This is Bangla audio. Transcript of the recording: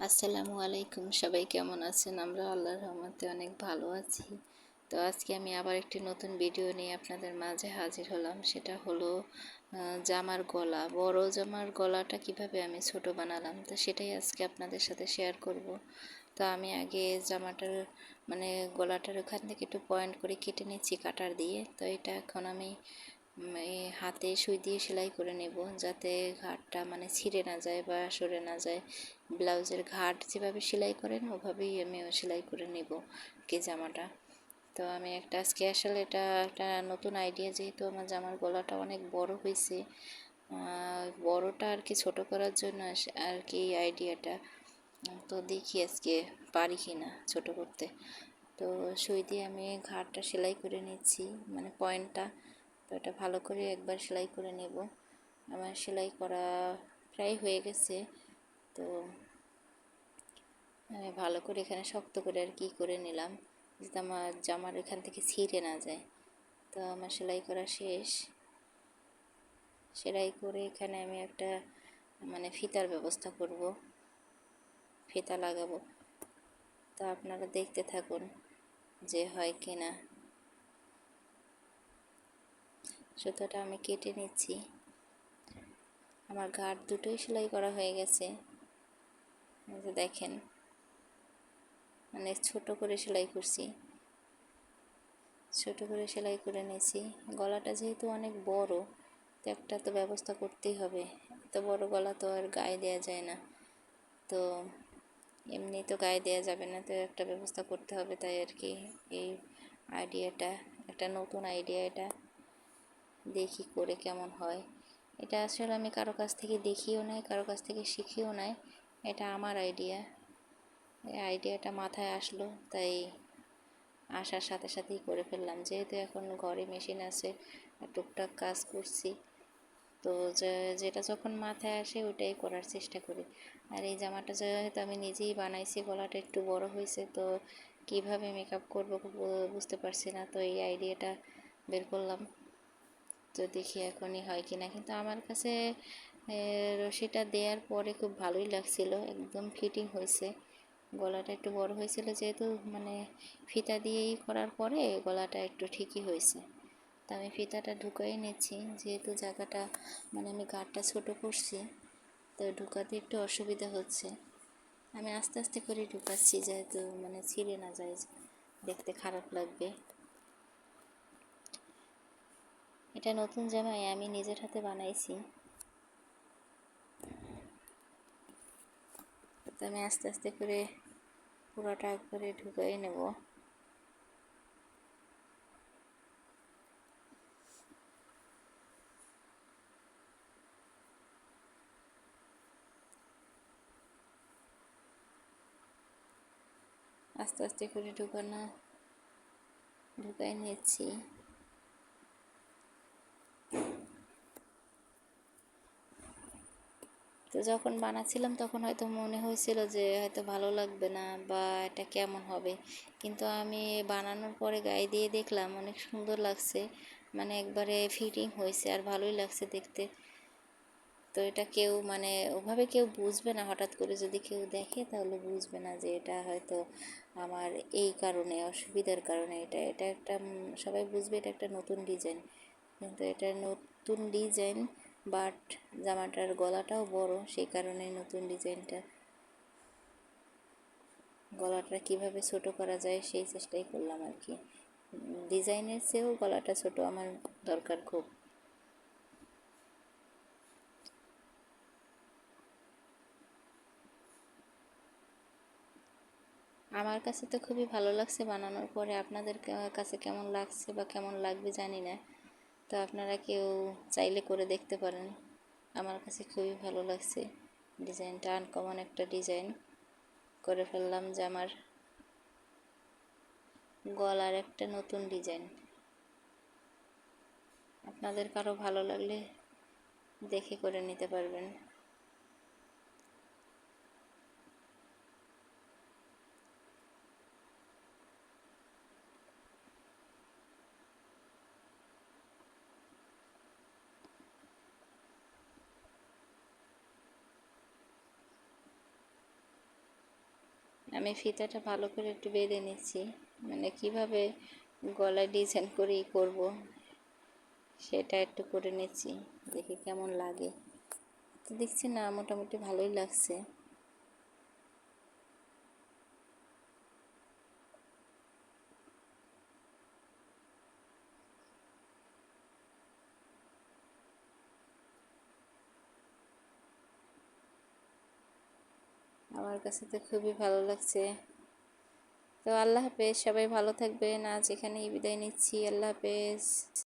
আসসালামু আলাইকুম, সবাই কেমন আছেন? আমরা আল্লাহর রহমতে অনেক ভালো আছি। তো আজকে আমি আবার একটি নতুন ভিডিও নিয়ে আপনাদের মাঝে হাজির হলাম। সেটা হলো জামার গলা। বড় জামার গলাটা কীভাবে আমি ছোট বানালাম? তো সেটাই আজকে আপনাদের সাথে শেয়ার করব। তো আমি আগে জামাটার মানে গলাটার ওখান থেকে একটু পয়েন্ট করে কেটে নিচ্ছি কাটার দিয়ে। তো এটা এখন আমি হাতে সুই দিয়ে সেলাই করে নেব যাতে ঘাটটা মানে ছিঁড়ে না যায় বা সরে না যায়। ব্লাউজের ঘাট যেভাবে সেলাই করেন, ওভাবেই আমি সেলাই করে নেব কে জামাটা। তো আমি একটা আজকে আসলে এটা একটা নতুন আইডিয়া যেহেতু আমার জামার গলাটা অনেক বড় হয়েছে বড়টা আর কি ছোট করার জন্য আর কি এই আইডিয়াটা তো দেখি আজকে পারি কি না ছোটো করতে। তো সুই দিয়ে আমি ঘাটটা সেলাই করে নিচ্ছি মানে পয়েন্টটা। তো এটা ভালো করে একবার সেলাই করে নেব। আমার সেলাই করা প্রায় হয়ে গেছে। তো আমি ভালো করে এখানে শক্ত করে আর কি করে নিলাম, যাতে আমার জামার এখান থেকে ছিঁড়ে না যায়। তো আমার সেলাই করা শেষ। সেলাই করে এখানে আমি একটা মানে ফিতার ব্যবস্থা করব। ফিতা লাগাবো। তা আপনারা দেখতে থাকুন যে হয় কি না সুতোটা আমি কেটে নিচ্ছি। আমার গাঢ় দুটোই সেলাই করা হয়ে গেছে। দেখেন মানে ছোট করে সেলাই করছি। ছোট করে সেলাই করে নিয়েছি। গলাটা যেহেতু অনেক বড়, তো একটা তো ব্যবস্থা করতেই হবে। এত বড় গলা তো আর গায়ে দেওয়া যায় না। তো এমনি তো গায়ে দেওয়া যাবে না, তো একটা ব্যবস্থা করতে হবে তাই আর কি। এই আইডিয়াটা একটা নতুন আইডিয়া এটা। দেখি করে কেমন হয়। এটা আসলে আমি কারও কাছ থেকে দেখিও নাই, কারও কাছ থেকে শিখিও নাই। এটা আমার আইডিয়া এই আইডিয়াটা মাথায় আসলো, তাই আসার সাথে সাথেই করে ফেললাম। যেহেতু এখন ঘরে মেশিন আছে টুকটাক কাজ করছি, তো যেটা যখন মাথায় আসে ওটাই করার চেষ্টা করি। আর এই জামাটা যেহেতু আমি নিজেই বানাইছি, গলাটা একটু বড় হয়েছে, তো কীভাবে মেকআপ করব বুঝতে পারছি না, তো এই আইডিয়াটা বের করলাম। তো দেখি এখনই হয় কি না কিন্তু আমার কাছে রশিটা দেওয়ার পরে খুব ভালোই লাগছিল, একদম ফিটিং হয়েছে। গলাটা একটু বড় হয়েছিল যেহেতু মানে ফিতা দিয়েই করার পরে গলাটা একটু ঠিকই হয়েছে। তা আমি ফিতাটা ঢুকাই নিচ্ছি, যেহেতু জায়গাটা মানে আমি গাঢ়টা ছোট করছি, তো ঢুকাতে একটু অসুবিধা হচ্ছে। আমি আস্তে আস্তে করে ঢুকাচ্ছি যেহেতু মানে ছিঁড়ে না যায়, দেখতে খারাপ লাগবে। এটা নতুন জামাই আমি নিজের হাতে বানাইছি। আমি আস্তে আস্তে করে পুরোটা একবারে ঢুকাই নেব। আস্তে আস্তে করে ঢুকানো, ঢুকাই নিয়েছি তো যখন বানাচ্ছিলাম তখন হয়তো মনে হয়েছিল যে হয়তো ভালো লাগবে না বা এটা কেমন হবে। কিন্তু আমি বানানোর পরে গায়ে দিয়ে দেখলাম অনেক সুন্দর লাগছে। মানে একবারে ফিটিং হয়েছে আর ভালোই লাগছে দেখতে। তো এটা কেউ মানে ওভাবে কেউ বুঝবে না হঠাৎ করে যদি কেউ দেখে তাহলে বুঝবে না যে এটা হয়তো আমার এই কারণে, অসুবিধার কারণে এটা। এটা একটা, সবাই বুঝবে এটা একটা নতুন ডিজাইন কিন্তু এটা নতুন ডিজাইন বাট জামাটার গলাটাও বড়, সেই কারণে নতুন ডিজাইনটা। গলাটা কীভাবে ছোট করা যায় সেই চেষ্টাই করলাম আর কি। ডিজাইনের চেয়েও গলাটা ছোট আমার দরকার খুব। আমার কাছে তো খুবই ভালো লাগছে বানানোর পরে। আপনাদের কাছে কেমন লাগছে বা কেমন লাগবে জানি না। তো আপনারা কেউ চাইলে করে দেখতে পারেন। আমার কাছে খুবই ভালো লাগছে। ডিজাইনটা আনকমন একটা ডিজাইন করে ফেললাম জামার গলার একটা নতুন ডিজাইন। আপনাদের কারও ভালো লাগলে দেখে করে নিতে পারবেন। আমি ফিতাটা ভালো করে একটু বেঁধে নিচ্ছি। মানে কীভাবে গলায় ডিজাইন করে করব, সেটা একটু করে নিচ্ছি। দেখি কেমন লাগে। তো দেখছি না, মোটামুটি ভালোই লাগছে। আমার কাছে তো খুবই ভালো লাগছে। তো আল্লাহ হাফেজ, সবাই ভালো থাকবেন। আজ এখানেই বিদায় নিচ্ছি। আল্লাহ হাফেজ।